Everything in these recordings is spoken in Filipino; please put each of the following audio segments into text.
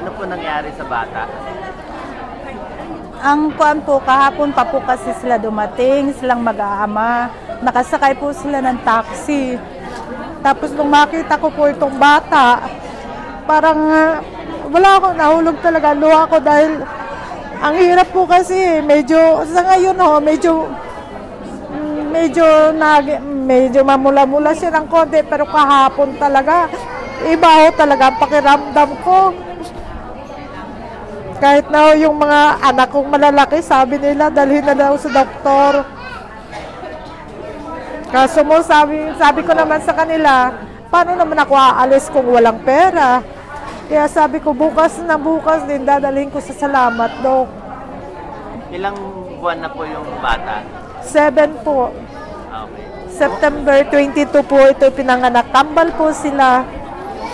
Ano po nangyari sa bata? Ang kuan po, kahapon pa po kasi sila dumating, silang mag-aama. Nakasakay po sila ng taxi. Tapos nung makita ko po itong bata, parang ah, wala ako, nahulog talaga luha ko dahil ang hirap po kasi, medyo, sa ngayon ho, medyo, mm, medyo, nag, medyo mamula-mula siya ng konti, pero kahapon talaga, iba ho talaga ang pakiramdam ko. Kahit na yung mga anak kong malalaki, sabi nila, dalhin na daw sa doktor. Kaso mo, sabi, sabi ko naman sa kanila, paano naman ako aalis kung walang pera? Kaya sabi ko, bukas na bukas din, dadalhin ko sa salamat, Dok. Ilang buwan na po yung bata? Seven po. Okay. September 22 po ito pinanganak. Tambal po sila.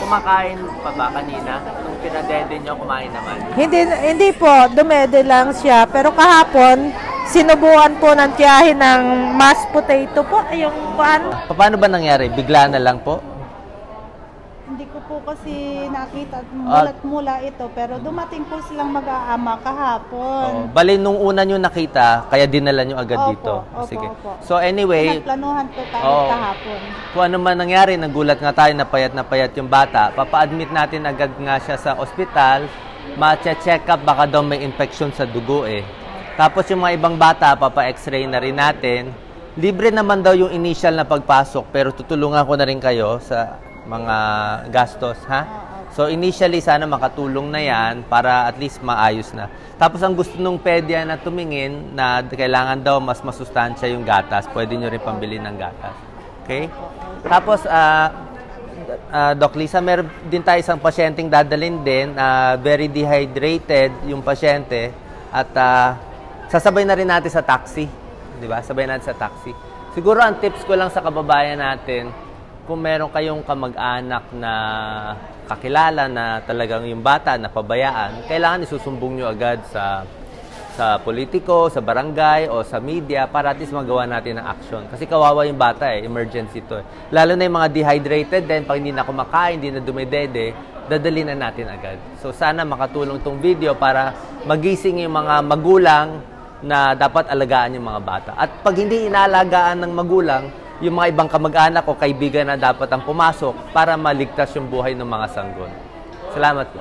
Kumakain pa ba kanina? Nung pinadede nyo, kumain naman. Hindi, hindi po, dumede lang siya. Pero kahapon, sinubukan po ng tiyahin ng mashed potato po. Yung kuan. Paano ba nangyari? Bigla na lang po? Hindi ko po kasi nakita Ah. mulat mula ito. Pero dumating po silang mag-aama kahapon. Oo. Bali, nung una nyo nakita, kaya dinala nyo agad Opo, dito. opo, Sige. opo. So anyway, Nagplanuhan po tayo Oo. kahapon. kung ano man nangyari, nagulat nga tayo, napayat na payat yung bata, papa-admit natin agad nga siya sa ospital, ma-check up, baka daw may infection sa dugo eh. Tapos yung mga ibang bata, papa-x-ray na rin natin. Libre naman daw yung initial na pagpasok, pero tutulungan ko na rin kayo sa mga gastos, ha? So initially, sana makatulong na yan para at least maayos na. Tapos ang gusto nung pedya na tumingin na kailangan daw mas masustansya yung gatas, pwede nyo rin pambili ng gatas. Okay? Tapos, ah, ah, Doc Lisa, meron din tayo isang pasyenteng dadalhin din, ah, very dehydrated yung pasyente at ah, sasabay na rin natin sa taxi. Di ba? Sabay natin sa taxi. Siguro ang tips ko lang sa kababayan natin, kung meron kayong kamag-anak na kakilala na talagang yung bata na pabayaan, kailangan isusumbong nyo agad sa sa politiko, sa barangay, o sa media para at least magawa natin ng action. Kasi kawawa yung bata eh, emergency to eh. Lalo na yung mga dehydrated din, pag hindi na kumakain, hindi na dumidede, dadali na natin agad. So sana makatulong tong video para magising yung mga magulang na dapat alagaan yung mga bata. At pag hindi inaalagaan ng magulang, yung mga ibang kamag-anak o kaibigan na dapat ang pumasok para maligtas yung buhay ng mga sanggol. Salamat po.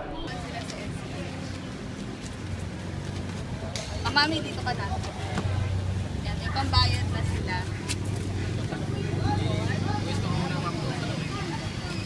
Ah, mami, dito ka na. Yan, may pambayad na sila.